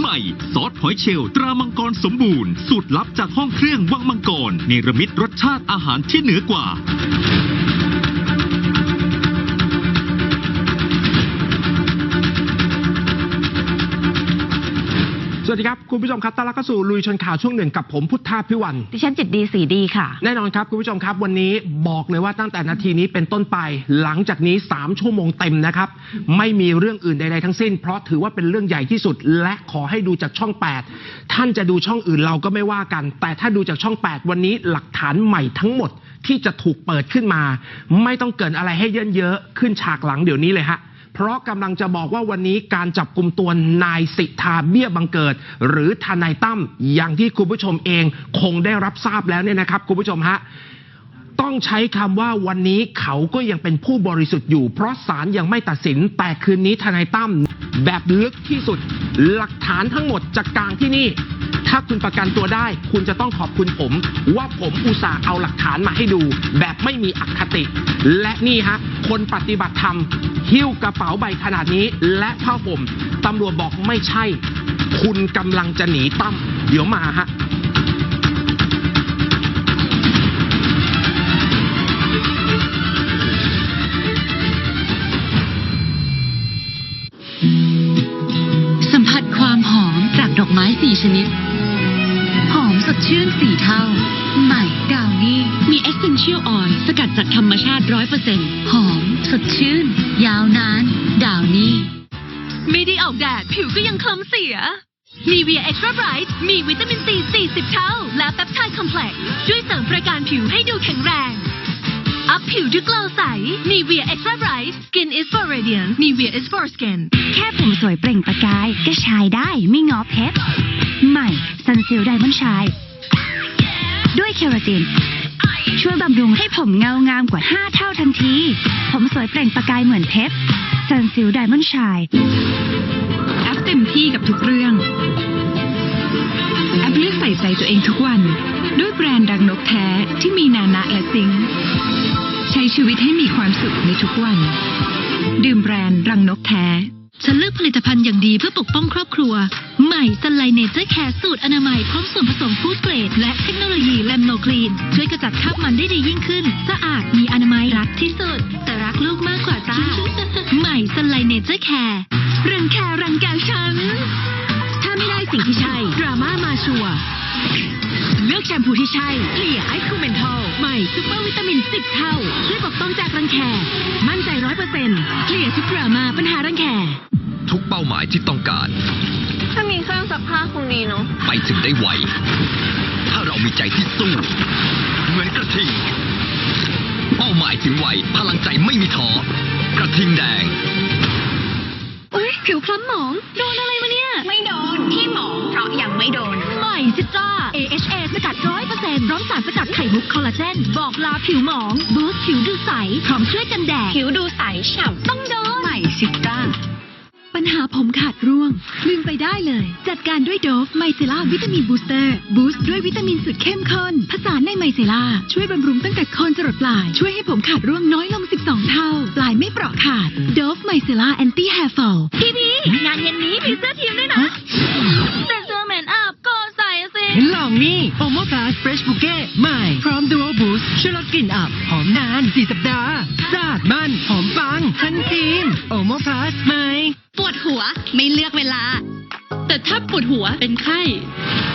ใหม่ซอสหอยเชลล์ตรามังกรสมบูรณ์สูตรลับจากห้องเครื่องวังมังกรเนรมิตรสชาติอาหารที่เหนือกว่า วัสดีครับ คุณผู้ชมครับต้อนรับเข้าสู่ลุยชนข่าวช่วงหนึ่งกับผมพุทธาพิวันดิฉันจิตดีสีดีค่ะ แน่นอนครับ คุณผู้ชมครับวันนี้บอกเลยว่าตั้งแต่นาทีนี้เป็นต้นไป หลังจากนี้ 3 ชั่วโมงเต็มนะครับ ไม่มีเรื่องอื่นใดๆทั้งสิ้น เพราะถือว่าเป็นเรื่องใหญ่ที่สุด และขอให้ดูจากช่อง 8 ท่านจะดูช่องอื่นเราก็ไม่ว่ากัน แต่ถ้าดูจากช่อง 8 วันนี้หลักฐานใหม่ทั้งหมดที่จะถูกเปิดขึ้นมา ไม่ต้องเกินอะไรให้เยอะๆขึ้นฉากหลังเดี๋ยวนี้เลยฮะ เพราะกำลังจะบอกว่าวันนี้การจับกลุ่มตัวนายสิทธาเบี้ยบังเกิด หรือทนายตั้มอย่างที่คุณผู้ชมเองคงได้รับทราบแล้วเนี่ยนะครับคุณผู้ชมฮะต้องใช้คำว่าวันนี้เขาก็ยังเป็นผู้บริสุทธิ์อยู่ เพราะศาลยังไม่ตัดสินแต่คืนนี้ทนายตั้มแบบลึกที่สุด หลักฐานทั้งหมดจากกลางที่นี่ ถ้าคุณประกันตัวได้ คุณจะต้องขอบคุณผม ว่าผมอุตส่าห์เอาหลักฐานมาให้ดู แบบไม่มีอคติ และนี่ฮะ คนปฏิบัติธรรม หิ้วกระเป๋าใบขนาดนี้ และผ้าห่มตำรวจบอกไม่ใช่ คุณกำลังจะหนีตั้มเดี๋ยวมาฮะ ไม้สี่ชนิด หอมสดชื่นสี่เท่า ใหม่ดาวนี่มี Essential Oil สกัดจากธรรมชาติ100%หอมสดชื่น ยาวนาน ดาวนี่ไม่ได้ออกแดด ผิวก็ยังคล้ำเสียนีเวียเอ็กซ์ตร้าไบรท์มีวิตามินซี40 เท่า และแปปไทด์คอมเพล็กซ์ช่วยเสริมประการผิวให้ดูแข็งแรง อัพผิวด้วยกลาใสนีเวียเอ็กซ์ตร้าไรท์ Skin is for radiance นีเวีย is for skin แค่ผมสวยเปล่งประกาย ก็ชายได้ไม่งอเพชรใหม่ซันซิลไดมอนชาย ด้วยเคราตินช่วยบำรุงให้ผมเงางามกว่า 5 เท่าทันที ผมสวยเปล่งประกายเหมือนเพชรซันซิลไดมอนชายแอปเต็มที่กับทุกเรื่องแอปเลือกใส่ใจตัวเองทุกวัน ด้วยแบรนด์ดังนกแท้ที่มีนานะและซิงค์ ใช้ชีวิตให้มีความสุขในทุกวัน ดื่มแบรนด์รังนกแท้ ฉันเลือกผลิตภัณฑ์อย่างดีเพื่อปกป้องครอบครัว ใหม่สไลเนเจอร์แคร์สูตรอนามัยพร้อมส่วนผสมฟู้ดเกรด และเทคโนโลยีแลมโนคลีน ช่วยกระจัดคราบมันได้ดียิ่งขึ้น สะอาดมีอนามัยรักที่สุด แต่รักลูกมากกว่าจ้า ใหม่สไลเนเจอร์แคร์รังแครังแกฉัน ถ้าไม่ได้สิ่งที่ใช่ดราม่ามาชัวเลือกแชมพูที่ใช่เลียไอคูเมนทัลใหม่ ซุปเปอร์วิตามิน 10 เท่า ช่วยปกป้องจากรังแค มั่นใจร้อยเปอร์เซ็นต์เคลียร์ทุกดราม่าปัญหารังแค ทุกเป้าหมายที่ต้องการ ถ้ามีเครื่องซักผ้าคงดีเนาะ ไปถึงได้ไว ถ้าเรามีใจที่สู้ เหมือนกระทิง เป้าหมายถึงไว พลังใจไม่มีท้อ กระทิงแดงอุ้ยผิวคล้ำหมอง โดนอะไรมาเนี่ย ไม่โดนที่หมองเพราะยังไม่โดนใหม่สิจ้า AHA สกัดร้อยเปอร์เซ็นต์พร้อมสารสกัดไข่มุกคอลลาเจน บอกลาผิวหมอง บูสต์ผิวดูใส พร้อมช่วยกันแดด ผิวดูใสฉ่ำต้องโดนใหม่ซิต้าปัญหาผมขาดร่วงลืมไปได้เลย จัดการด้วยโดฟไมเซล่าวิตามินบูสเตอร์ บูสต์ด้วยวิตามินสุดเข้มข้นผสานในไมเซล่าช่วยบำรุงตั้งแต่โคนจรดปลาย ช่วยให้ผมขาดร่วงน้อยลง 12 เท่า ปลายไม่เปราะขาดโดฟไมเซล่าแอนตี้แฮร์ฟอลพี่พีงานเย็นนี้มีเสื้อทีมด้วยนะ ลองนี่โอโมพลัสเฟรชบุเก้ใหม่พร้อมดูโอบูสช่วยลดกลิ่นอับ หอมนาน 4 สัปดาห์สะอาดมัน หอมปังทันทีมโอโมพลัสใหม่ปวดหัวไม่เลือกเวลา แต่ถ้าปวดหัวเป็นไข้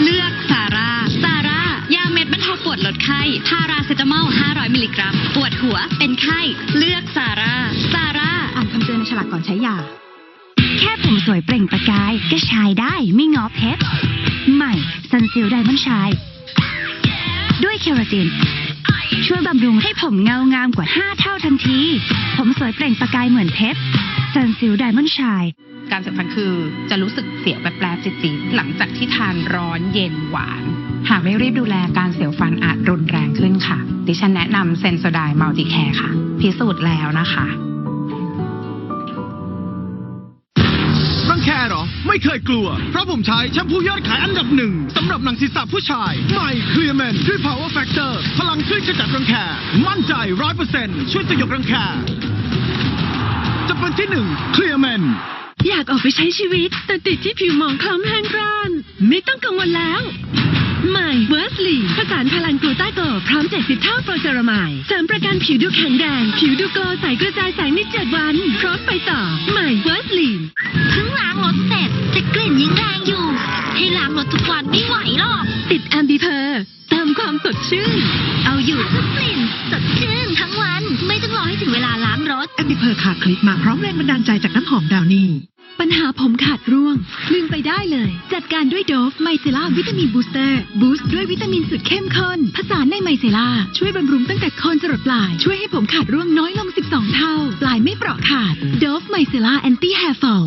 เลือกซาร่าซาร่ายาเม็ดบรรเทาปวดลดไข้พาราเซตามอล 500 มิลลิกรัม ปวดหัวเป็นไข้ เลือกซาร่าซาร่าอ่านคำเตือนในฉลากก่อนใช้ยา แค่ผมสวยเปล่งประกาย ก็ชายได้ไม่งอเพชร ใหม่ซันซิลไดมอนชายด้วยเคราติน ช่วยบำรุงให้ผมเงางามกว่า 5 เท่าทันที ผมสวยเปล่งประกายเหมือนเพชรซันซิลไดมอนชายการสำคัญคือจะรู้สึกเสียวแปลบๆจิตๆหลังจากที่ทานร้อนเย็นหวาน หากไม่รีบดูแลการเสียวฟันอาจรุนแรงขึ้นค่ะ ดิฉันแนะนำเซนโซไดมัลติแคร์ค่ะ พิสูจน์แล้วนะคะ ไม่เคยกลัว เพราะผมใช้แชมพูยอดขายอันดับหนึ่งสำหรับหนังศีรษะผู้ชาย ใหม่เคลียร์แมนด้วย power factor พลังช่วยขจัดรังแค มั่นใจร้อยเปอร์เซ็นต์ช่วยสยบรังแค จะเป็นที่หนึ่งเคลียร์แมนอยากออกไปใช้ชีวิต แต่ติดที่ผิวหมองคล้ำแห้งกร้าน ไม่ต้องกังวลแล้ว ใหม่เวอร์สลีผสานพลังกลูต้าโกพร้อม 70 เท่าโปรเจอรามายเสริมประกันผิวดูแข็งแรง ผิวดูโกลใสกระจายแสงใน7วัน พร้อมไปต่อ ใหม่เวอร์สลีเพิ่งล้างรถเสร็จแต่กลิ่นยังแรงอยู่ ให้ล้างรถทุกวันไม่ไหวหรอก ติดแอมบิเพอร์เติมความสดชื่น เอาอยู่ทุกกลิ่นสดชื่นทั้งวัน ไม่ต้องรอให้ถึงเวลาล้างรถแอมบิเพอร์คาคลิกมาพร้อมแรงบันดาลใจจากน้ำหอมดาวนี่ ปัญหาผมขาดร่วง ลืมไปได้เลย จัดการด้วยโดฟไมเซล่าวิตามินบูสเตอร์ บูสต์ด้วยวิตามินสุดเข้มข้นผสานในไมเซล่าช่วยบำรุงตั้งแต่โคนจรดปลาย ช่วยให้ผมขาดร่วงน้อยลง 12 เท่า ปลายไม่เปราะขาดโดฟไมเซล่าแอนตี้แฮร์ฟอล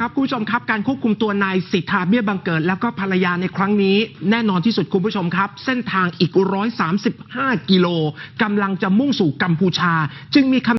ครับคุณผู้ชมครับการควบคุมตัวนายสิทธาเบี้ยบังเกิด แล้วก็ภรรยาในครั้งนี้ แน่นอนที่สุดคุณผู้ชมครับ เส้นทางอีก 135 กิโลกำลังจะมุ่งสู่กัมพูชา จึงมีคำ